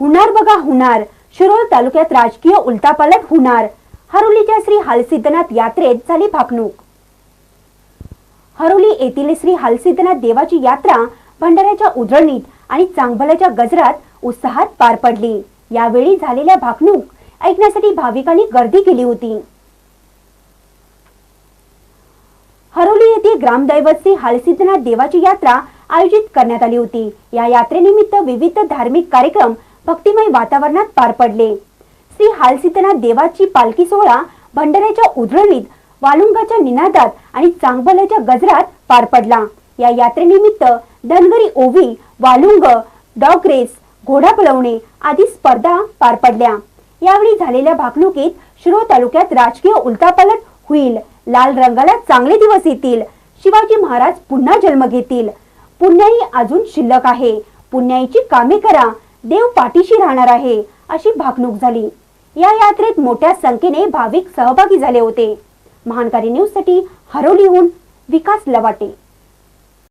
हुनार बघा हुनार. शिरोळ तालुक्यात राजकीय उलटापालट हुनार. हरोलीच्या श्री हालसिद्धनाथ यात्रेत झाली भाकणूक. हरोली येथील श्री हालसिद्धनाथ देवाची यात्रा भंडाऱ्याच्या उधळणीत आणि चांगभल्याच्या गजरात उत्साहात पार पडली. यावेळी झालेल्या भाकणूक ऐकण्यासाठी भाविकांनी गर्दी केली होती. हरोली येथे ग्रामदैवत श्री हालसिद्धनाथ देवाची यात्रा आयोजित करण्यात आली होती. या यात्रेनिमित्त विविध धार्मिक कार्यक्रम भक्तिमय वातावरणात पार पडले. श्री हालसितना देवाची पालखी सोहळा भंडाऱ्याच्या उधळणीत वालुंगाच्या निनादात आणि चांगबलाच्या गजरात पार पडला. या यात्रेनिमित्त धनगरी ओवी वालुंग डॉग रेस घोडा पळवणे आदी स्पर्धा पार पडल्या. यावेळी झालेल्या भागणुकीत शिरो तालुक्यात राजकीय उलटापालट होईल. लाल रंगाला चांगले दिवस येतील. शिवाजी महाराज पुन्हा जन्म घेतील. पुण्याई अजून शिल्लक आहे. पुण्याईची कामे करा. देव पाठीशी राहणार आहे अशी भाकणूक झाली. या यात्रेत मोठ्या संख्येने भाविक सहभागी झाले होते. महानकारी न्यूजसाठी हरोलीहून विकास लवाटे.